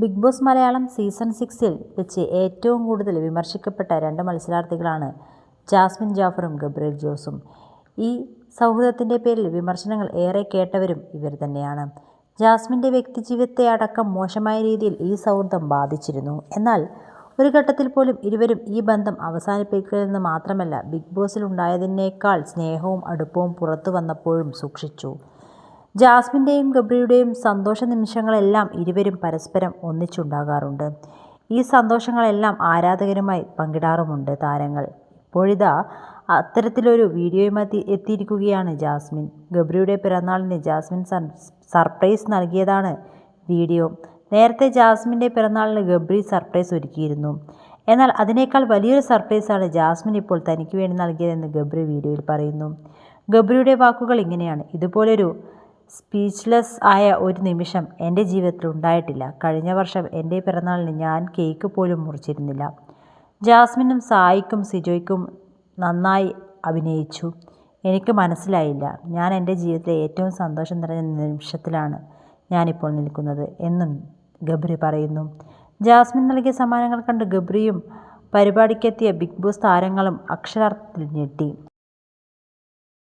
Big boss Malayalam season സിക്സിൽ വെച്ച് ഏറ്റവും കൂടുതൽ വിമർശിക്കപ്പെട്ട രണ്ട് മത്സരാർത്ഥികളാണ് ജാസ്മിൻ ജാഫറും ഗബ്രിയേൽ ജോസും. ഈ സൗഹൃദത്തിന്റെ പേരിൽ വിമർശനങ്ങൾ ഏറെ കേട്ടവരും ഇവർ തന്നെയാണ്. ജാസ്മിന്റെ വ്യക്തിജീവിതത്തെയടക്കം മോശമായ രീതിയിൽ ഈ സൗഹൃദം ബാധിച്ചിരുന്നു. എന്നാൽ ഒരു ഘട്ടത്തിൽ പോലും ഇരുവരും ഈ ബന്ധം അവസാനിപ്പിക്കില്ലെന്ന് മാത്രമല്ല ബിഗ് ബോസിൽ ഉണ്ടായതിനേക്കാൾ സ്നേഹവും അടുപ്പവും പുറത്തു വന്നപ്പോഴും സൂക്ഷിച്ചു. ജാസ്മിന്റെയും ഗബ്രിയുടെയും സന്തോഷ നിമിഷങ്ങളെല്ലാം ഇരുവരും പരസ്പരം ഒന്നിച്ചുണ്ടാകാറുണ്ട്. ഈ സന്തോഷങ്ങളെല്ലാം ആരാധകരുമായി പങ്കിടാറുമുണ്ട് താരങ്ങൾ. ഇപ്പോഴിതാ അത്തരത്തിലൊരു വീഡിയോയുമായി എത്തിയിരിക്കുകയാണ് ജാസ്മിൻ. ഗബ്രിയുടെ പിറന്നാളിന് ജാസ്മിൻ സർപ്രൈസ് നൽകിയതാണ് വീഡിയോ. നേരത്തെ ജാസ്മിന്റെ പിറന്നാളിന് ഗബ്രി സർപ്രൈസ് ഒരുക്കിയിരുന്നു. എന്നാൽ അതിനേക്കാൾ വലിയൊരു സർപ്രൈസാണ് ജാസ്മിൻ ഇപ്പോൾ തനിക്ക് വേണ്ടി നൽകിയതെന്ന് ഗബ്രി വീഡിയോയിൽ പറയുന്നു. ഗബ്രിയുടെ വാക്കുകൾ ഇങ്ങനെയാണ്. ഇതുപോലൊരു സ്പീച്ച്ലെസ് ആയ ഒരു നിമിഷം എന്റെ ജീവിതത്തിൽ ഉണ്ടായിട്ടില്ല. കഴിഞ്ഞ വർഷം എന്റെ പിറന്നാളിന് ഞാൻ കേക്ക് പോലും മുറിച്ചിരുന്നില്ല. ജാസ്മിനും സായിക്കും സിജോയ്ക്കും നന്നായി അഭിനയിച്ചു. എനിക്ക് മനസ്സിലായില്ല. ഞാൻ എന്റെ ജീവിതത്തിലെ ഏറ്റവും സന്തോഷം നിറഞ്ഞ നിമിഷത്തിലാണ് ഞാനിപ്പോൾ നിൽക്കുന്നത് എന്നും ഗബ്രി പറയുന്നു. ജാസ്മിൻ നൽകിയ സമ്മാനങ്ങൾ കണ്ട് ഗബ്രിയും പരിപാടിക്കെത്തിയ ബിഗ് ബോസ് താരങ്ങളും അക്ഷരാർത്ഥത്തിൽ ഞെട്ടി.